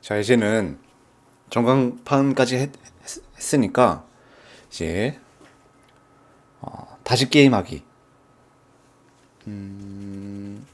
자 이제는 전광판까지 했, 으니까 이제 어, 다시 게임하기. 음,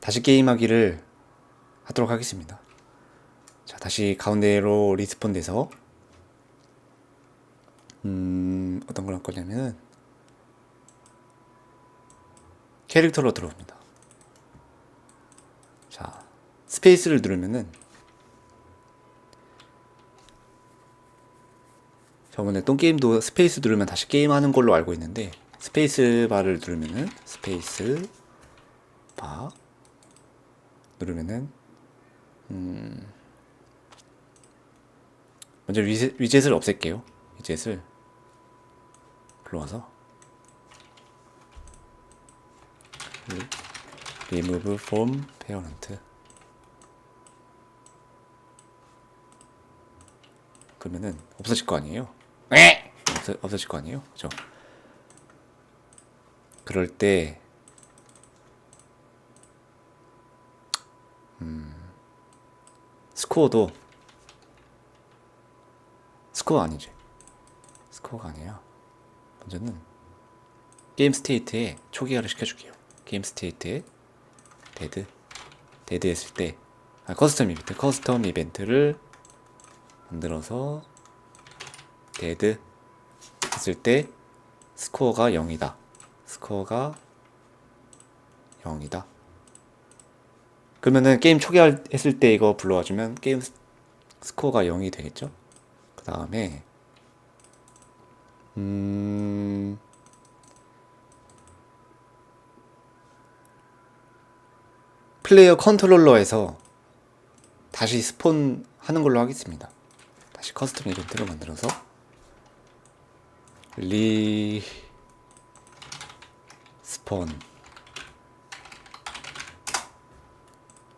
다시 게임하기를 하도록 하겠습니다. 자 다시 가운데로 리스폰 돼서 음, 어떤 걸 할 거냐면은 캐릭터로 들어옵니다. 자 스페이스를 누르면은 저번에 똥게임도 스페이스 누르면 다시 게임하는 걸로 알고 있는데 스페이스 바를 누르면은 스페이스 바 누르면은 음 먼저 위젯, 위젯을 없앨게요. 위젯을. 불러와서. remove from parent. 그러면은 없어질 거 아니에요? 없어, 없어질 거 아니에요? 그죠? 그럴 때 음, 스코어도 스코어 아니지 스코어가 아니라 먼저는 게임 스테이트에 초기화를 시켜줄게요 게임 스테이트에 데드 데드 했을 때 아, 커스텀 이벤트 커스텀 이벤트를 만들어서 데드 했을 때 스코어가 0이다. 스코어가 0이다. 그러면은 게임 초기화 했을 때 이거 불러와 주면 게임 스- 스코어가 0이 되겠죠? 그 다음에 음 플레이어 컨트롤러에서 다시 스폰 하는 걸로 하겠습니다. 다시 커스텀 이벤트를 만들어서 리 스폰.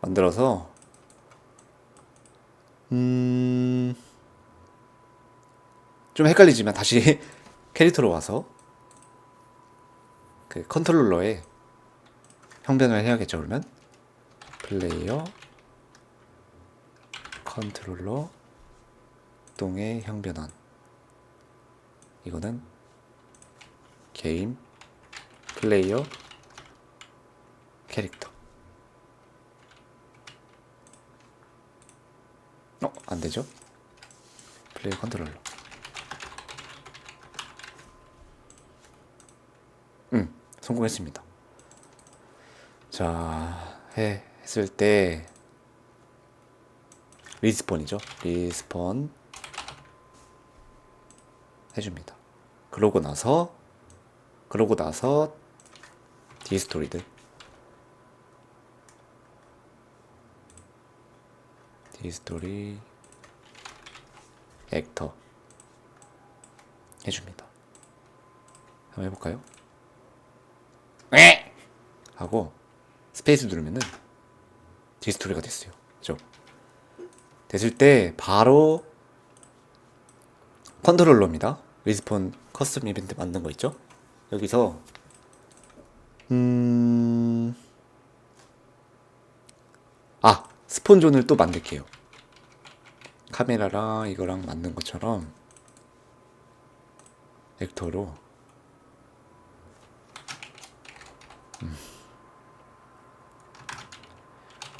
만들어서 음... 좀 헷갈리지만 다시 캐릭터로 와서 그 컨트롤러에 형변을 해야겠죠 그러면? 플레이어 컨트롤러 동의 형변환 이거는 게임 플레이어 캐릭터 어? 안되죠? 플레이어 컨트롤러 음 성공했습니다 자 해, 했을 때 리스폰이죠 리스폰 해줍니다. 그러고 나서 그러고 나서 디스토리드 디스토리 액터 해줍니다. 한번 해볼까요? 하고 스페이스 누르면은 디스토리가 됐어요. 그죠? 됐을 때 바로 컨트롤러입니다. 리스폰 커스텀 이벤트 만든 거 있죠? 여기서 음... 아 스폰존을 또 만들게요. 카메라랑 이거랑 만든 것처럼 벡터로 음.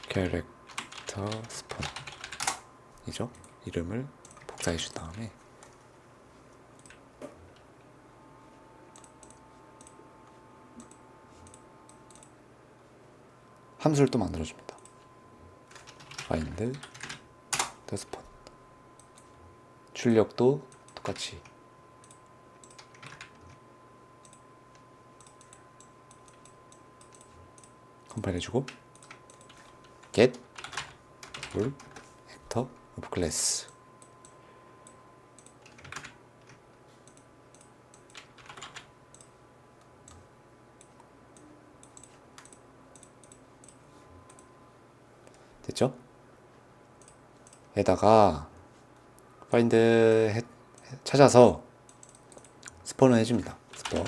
캐릭터 스폰 이죠? 이름을 복사해 준 다음에 함수를 또 만들어줍니다. find spot 출력도 똑같이 컴파일 해주고 get 물 actor of 됐죠? 에다가 find 해- 찾아서 스폰을 해줍니다. 스폰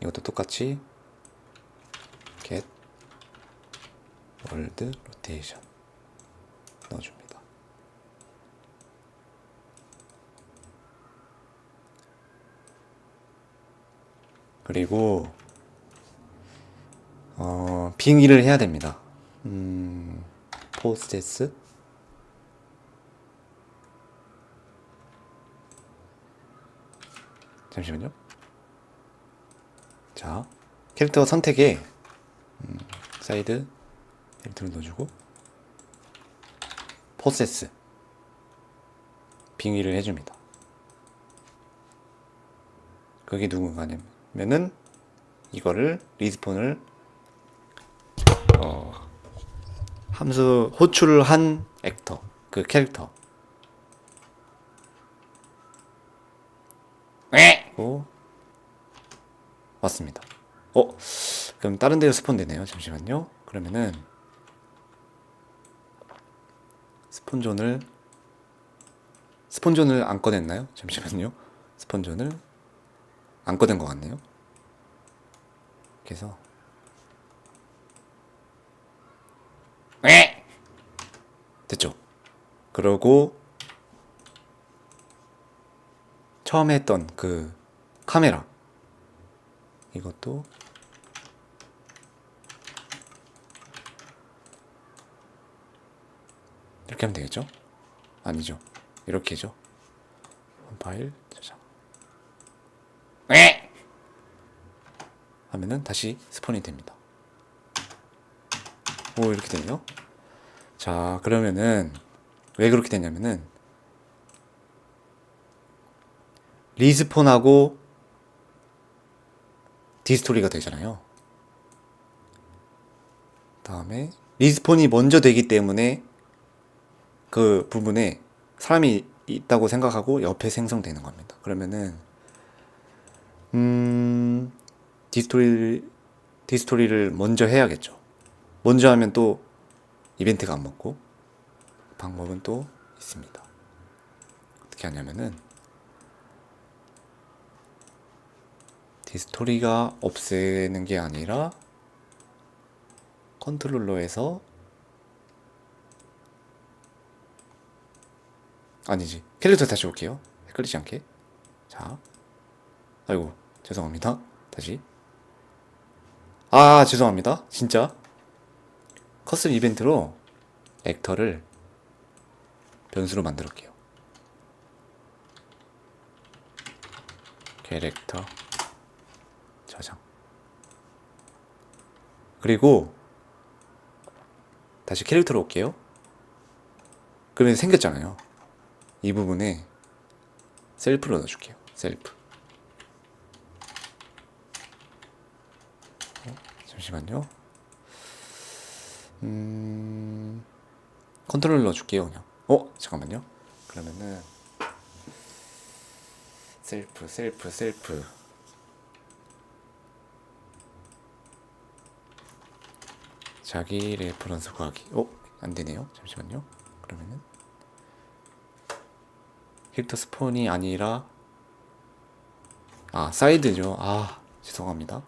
이것도 똑같이 get world rotation 넣어줍니다. 그리고 어, 빙의를 해야 됩니다. 음, 포스테스 잠시만요. 자, 캐릭터 선택에 음, 사이드 캐릭터를 넣어주고 포세스 빙의를 해줍니다. 그게 누군가냐면 은 이거를 리스폰을 어, 함수 호출을 한 액터 그 캐릭터 고 왔습니다. 어 그럼 다른 데로 스폰 되네요. 잠시만요. 그러면은 스폰존을 스폰존을 안 꺼냈나요? 잠시만요. 스폰존을 안 꺼낸 것 같네요. 그래서 됐죠. 그러고 처음에 했던 그 카메라 이것도 이렇게 하면 되겠죠? 아니죠. 이렇게죠. 파일 저장. 하면은 다시 스폰이 됩니다. 오 이렇게 되네요. 자 그러면은 왜 그렇게 되냐면은 리스폰하고 디스토리가 되잖아요. 다음에 리스폰이 먼저 되기 때문에 그 부분에 사람이 있다고 생각하고 옆에 생성되는 겁니다. 그러면은 음 디스토리 디스토리를 먼저 해야겠죠. 먼저 하면 또 이벤트가 안 먹고 방법은 또 있습니다. 어떻게 하냐면은 디스토리가 없애는 게 아니라 컨트롤러에서 아니지. 캐릭터 다시 볼게요. 헷갈리지 않게. 자. 아이고 죄송합니다. 다시 아 죄송합니다. 진짜? 커스텀 이벤트로 액터를 변수로 만들었게요. 캐릭터 저장. 그리고 다시 캐릭터로 올게요. 그러면 생겼잖아요. 이 부분에 셀프로 넣어줄게요. 셀프 어, 잠시만요. 음 컨트롤 넣어줄게요 그냥. 어 잠깐만요. 그러면은 셀프 셀프 셀프. 자기 레퍼런스 구하기. 어? 안 되네요. 잠시만요. 그러면은 캐릭터 스폰이 아니라 아 사이드죠. 아 죄송합니다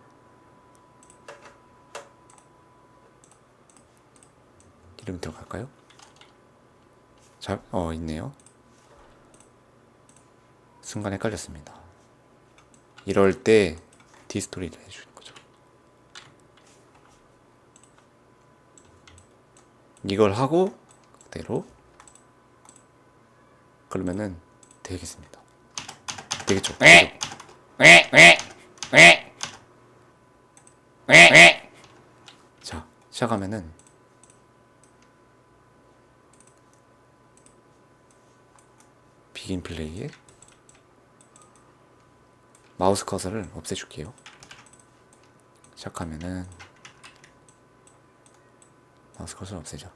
이름 들어갈까요? 자, 어 있네요 순간 헷갈렸습니다 이럴 때 디스토리를 해주는 거죠 이걸 하고 그대로 그러면은 되겠습니다. 되겠죠? 되죠? 자, 시작하면은 비긴 플레이에 마우스 커서를 없애줄게요. 시작하면은 마우스 커서 없애죠.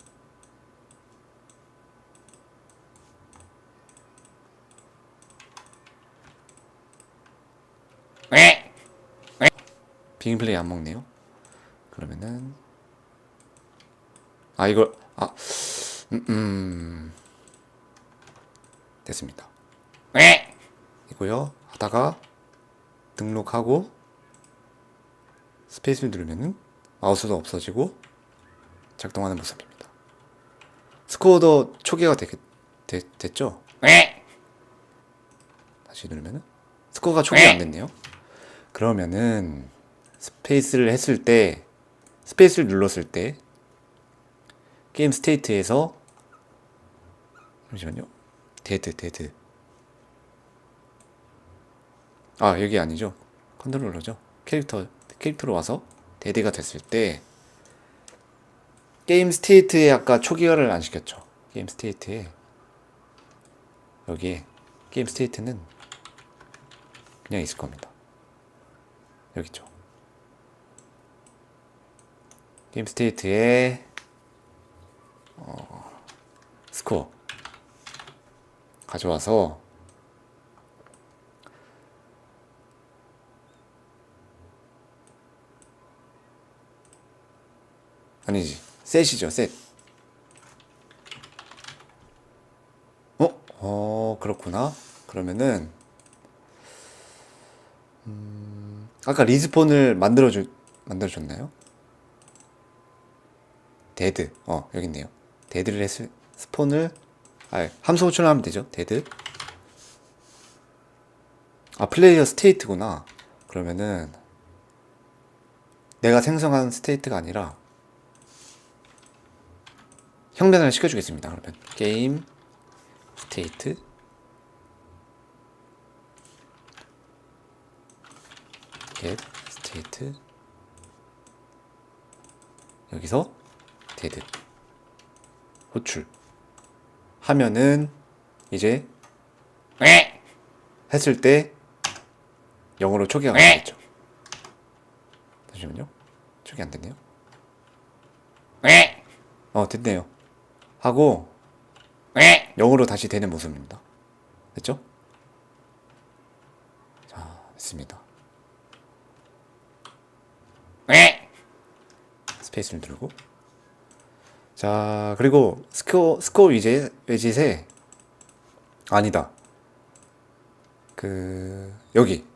빙 플레이 안 먹네요. 그러면은 아 이걸 아 음, 음. 됐습니다. 이거요 하다가 등록하고 스페이스를 누르면은 마우스도 없어지고 작동하는 모습입니다. 스코어도 초기화 되, 되, 됐죠? 다시 누르면은 스코어가 초기화 안 됐네요. 그러면은 스페이스를 했을 때 스페이스를 눌렀을 때 게임 스테이트에서 잠시만요. 데드 데드. 아 여기 아니죠? 컨트롤러죠? 캐릭터 캐릭터로 와서 데드가 됐을 때 게임 스테이트에 아까 초기화를 안 시켰죠? 게임 스테이트에. 여기에 게임 스테이트는 그냥 있을 겁니다. 여기 있죠. 게임 스테이트에 어, 스코어 가져와서 아니지 셋이죠 셋 어? 어 그렇구나 그러면은 음, 아까 리스폰을 만들어주 만들어줬나요? 데드 어 여기 있네요 데드를 했을 스폰을 아 함수 호출을 하면 되죠. 데드 아 플레이어 스테이트구나. 그러면은 내가 생성한 스테이트가 아니라 형변을 시켜주겠습니다 그러면. 게임 스테이트. get 스테이트. 여기서 데드 호출 하면은 이제 했을 때 영어로 초기화가 되겠죠. 잠시만요. 초기 안 됐네요. 어 됐네요. 하고 영어로 다시 되는 모습입니다. 됐죠? 자 됐습니다. 스페이스를 누르고 자 그리고 스코어 스코어 위젯 외짓에 아니다. 그 여기.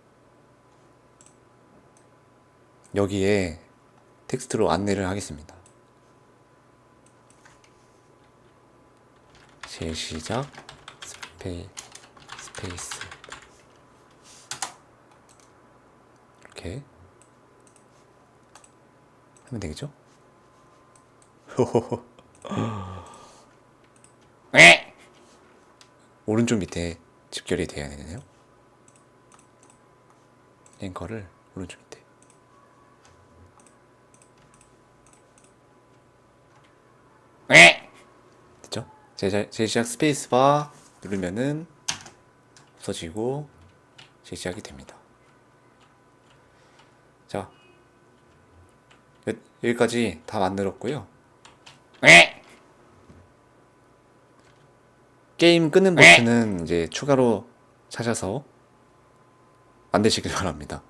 여기에 텍스트로 안내를 하겠습니다. 재시작. 스페 스페이스. 이렇게. 하면 되겠죠? 오른쪽 밑에 집결이 돼야 되네요. 앵커를 오른쪽 밑에. 됐죠? 제, 제 시작 스페이스바 누르면은 없어지고 제 시작이 됩니다. 자, 여- 여기까지 다 만들었고요. 게임 끄는 버튼은 이제 추가로 찾아서 만드시길 바랍니다.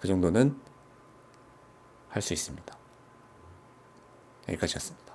그 정도는 할 수 있습니다. 여기까지였습니다.